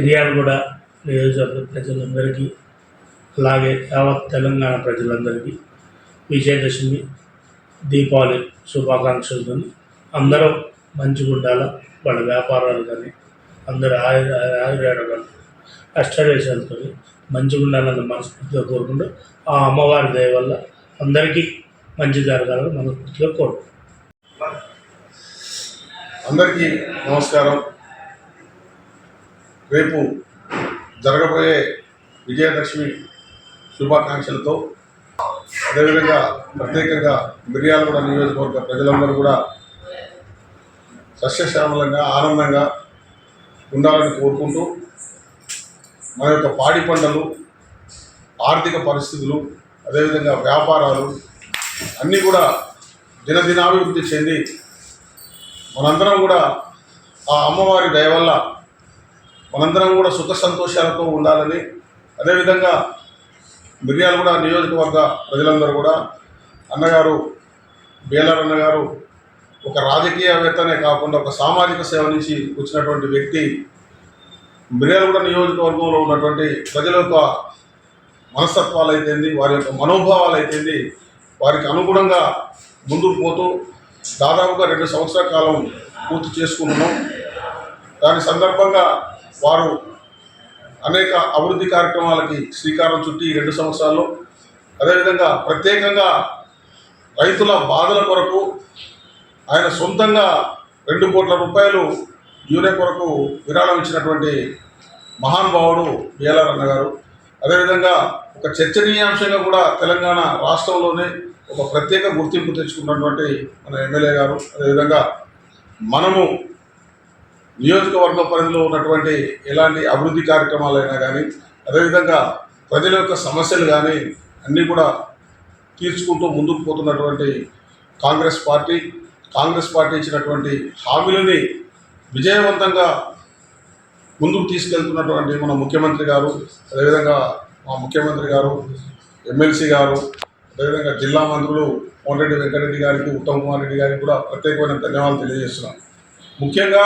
మిర్యాలగూడ నియోజకవర్గ ప్రజలందరికీ అలాగే యావత్ తెలంగాణ ప్రజలందరికీ విజయదశమి దీపావళి శుభాకాంక్షలతో అందరూ మంచిగా ఉండాలా వాళ్ళ వ్యాపారాలు కానీ అందరూ ఆయుర ఆయుర్వేదాలు అష్టరేషాలతో మంచిగా ఉండాలని మనస్ఫూర్తిగా కోరుకుంటూ ఆ అమ్మవారి దయ వల్ల అందరికీ మంచి జరగాలని మనస్ఫూర్తిగా కోరుకుంటాం అందరికీ నమస్కారం. రేపు జరగబోయే విజయదశమి శుభాకాంక్షలతో అదేవిధంగా ప్రత్యేకంగా మిర్యాలగూడ నియోజకవర్గ ప్రజలందరూ కూడా సస్యశ్యామలంగా ఆనందంగా ఉండాలని కోరుకుంటూ మన యొక్క పాడి పంటలు ఆర్థిక పరిస్థితులు అదేవిధంగా వ్యాపారాలు అన్నీ కూడా దినదినాభివృద్ధి చెంది మనందరం కూడా ఆ అమ్మవారి దయ వల్ల మనందరం కూడా సుఖ సంతోషాలతో ఉండాలని అదేవిధంగా మిర్యాలగూడ నియోజకవర్గ ప్రజలందరూ కూడా అన్నగారు బేలర్ అన్నగారు ఒక రాజకీయవేత్తనే కాకుండా ఒక సామాజిక సేవ నుంచి వచ్చినటువంటి వ్యక్తి మిర్యాలగూడ నియోజకవర్గంలో ఉన్నటువంటి ప్రజల యొక్క మనస్తత్వాలు అయితేంది వారి యొక్క మనోభావాలు అయితేంది వారికి అనుగుణంగా ముందుకు పోతూ దాదాపుగా రెండు సంవత్సరాల కాలం పూర్తి చేసుకున్నాం దాని సందర్భంగా వారు అనేక అభివృద్ధి కార్యక్రమాలకి శ్రీకారం చుట్టి ఈ రెండు సంవత్సరాల్లో అదేవిధంగా ప్రత్యేకంగా రైతుల బాధల కొరకు ఆయన సొంతంగా రెండు కోట్ల రూపాయలు యూరియా కొరకు విరాళం ఇచ్చినటువంటి మహానుభావుడు బిఎల్ఆర్ అన్న గారు. అదేవిధంగా ఒక చర్చనీయాంశంగా కూడా తెలంగాణ రాష్ట్రంలోనే ఒక ప్రత్యేక గుర్తింపు తెచ్చుకున్నటువంటి మన ఎమ్మెల్యే గారు. అదేవిధంగా మనము నియోజకవర్గ పరిధిలో ఉన్నటువంటి ఎలాంటి అభివృద్ధి కార్యక్రమాలైనా కానీ అదేవిధంగా ప్రజల యొక్క సమస్యలు కానీ అన్నీ కూడా తీర్చుకుంటూ ముందుకు పోతున్నటువంటి కాంగ్రెస్ పార్టీ కాంగ్రెస్ పార్టీ ఇచ్చినటువంటి హామీలని విజయవంతంగా ముందుకు తీసుకెళ్తున్నటువంటి మన ముఖ్యమంత్రి గారు అదేవిధంగా మా ముఖ్యమంత్రి గారు ఎమ్మెల్సీ గారు అదేవిధంగా జిల్లా మంత్రులు కోమటిరెడ్డి వెంకటరెడ్డి గారికి ఉత్తమ్ కుమార్ రెడ్డి గారికి కూడా ప్రత్యేకమైన ధన్యవాదాలు తెలియజేస్తున్నాం. ముఖ్యంగా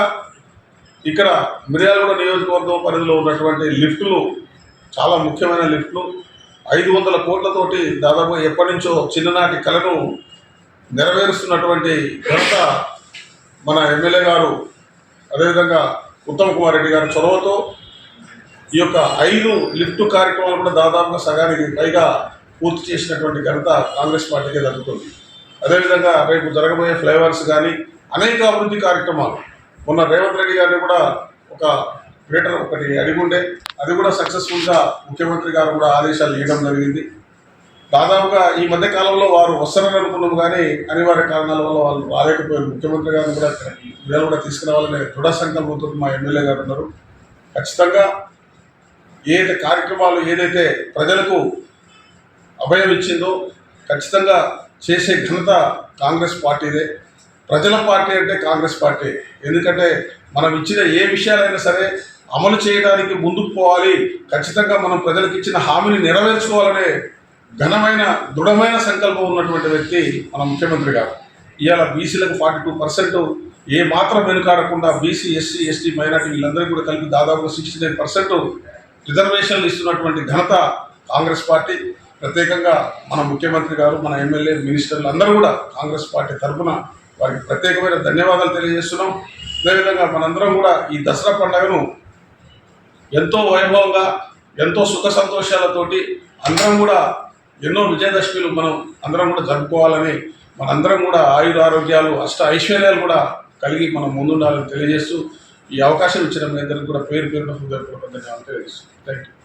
ఇక్కడ మిర్యాలగూడ నియోజకవర్గం పరిధిలో ఉన్నటువంటి లిఫ్టులు చాలా ముఖ్యమైన లిఫ్టులు. ఐదు వందల కోట్లతోటి దాదాపు ఎప్పటి నుంచో చిన్ననాటి కళను నెరవేరుస్తున్నటువంటి ఘనత మన ఎమ్మెల్యే గారు అదేవిధంగా ఉత్తమ్ కుమార్ రెడ్డి గారి చొరవతో ఈ యొక్క ఐదు లిఫ్ట్ కార్యక్రమాలు కూడా దాదాపుగా సగానికి పైగా పూర్తి చేసినటువంటి ఘనత కాంగ్రెస్ పార్టీకే దక్కుతుంది. అదేవిధంగా రేపు జరగబోయే ఫ్లైఓవర్స్ కానీ అనేక అభివృద్ధి కార్యక్రమాలు మొన్న రేవంత్ రెడ్డి గారిని కూడా ఒక గ్రేటర్ ఒకటి అడిగుండే అది కూడా సక్సెస్ఫుల్గా ముఖ్యమంత్రి గారు కూడా ఆదేశాలు ఇవ్వడం జరిగింది. దాదాపుగా ఈ మధ్య కాలంలో వారు వస్తారని అనుకున్నాం కానీ అనివార్య కారణాల వల్ల వాళ్ళు రాలేకపోయారు. ముఖ్యమంత్రి గారిని కూడా వీళ్ళు కూడా తీసుకురావాలనే దృఢ సంకల్పంతో మా ఎమ్మెల్యే గారు ఉన్నారు. ఖచ్చితంగా ఏదైతే కార్యక్రమాలు ఏదైతే ప్రజలకు అభయం ఇచ్చిందో ఖచ్చితంగా చేసే ఘనత కాంగ్రెస్ పార్టీదే. ప్రజల పార్టీ అంటే కాంగ్రెస్ పార్టీ. ఎందుకంటే మనం ఇచ్చిన ఏ విషయాలైనా సరే అమలు చేయడానికి ముందుకు పోవాలి. ఖచ్చితంగా మనం ప్రజలకు ఇచ్చిన హామీని నెరవేర్చుకోవాలనే ఘనమైన దృఢమైన సంకల్పం ఉన్నటువంటి వ్యక్తి మన ముఖ్యమంత్రి గారు. ఇవాళ బీసీలకు ఫార్టీ టూ పర్సెంట్ ఏ మాత్రం వెనుకాడకుండా బీసీ ఎస్సీ ఎస్టీ మైనార్టీ వీళ్ళందరికీ కూడా కలిపి దాదాపు సిక్స్టీ నైన్ పర్సెంట్ రిజర్వేషన్లు ఇస్తున్నటువంటి ఘనత కాంగ్రెస్ పార్టీ. ప్రత్యేకంగా మన ముఖ్యమంత్రి గారు మన ఎమ్మెల్యే మినిస్టర్లు అందరూ కూడా కాంగ్రెస్ పార్టీ తరఫున వారికి ప్రత్యేకమైన ధన్యవాదాలు తెలియజేస్తున్నాం. అదేవిధంగా మనందరం కూడా ఈ దసరా పండుగను ఎంతో వైభవంగా ఎంతో సుఖ సంతోషాలతోటి అందరం కూడా ఎన్నో విజయదశమిలు మనం అందరం కూడా జరుపుకోవాలని మనందరం కూడా ఆయుర ఆరోగ్యాలు అష్ట ఐశ్వర్యాలు కూడా కలిగి మనం ముందుండాలని తెలియజేస్తూ ఈ అవకాశం ఇచ్చిన మీ అందరికీ కూడా పేరు పేరున హృదయపూర్వక ధన్యవాదాలు తెలియజేస్తున్నాం. Thank you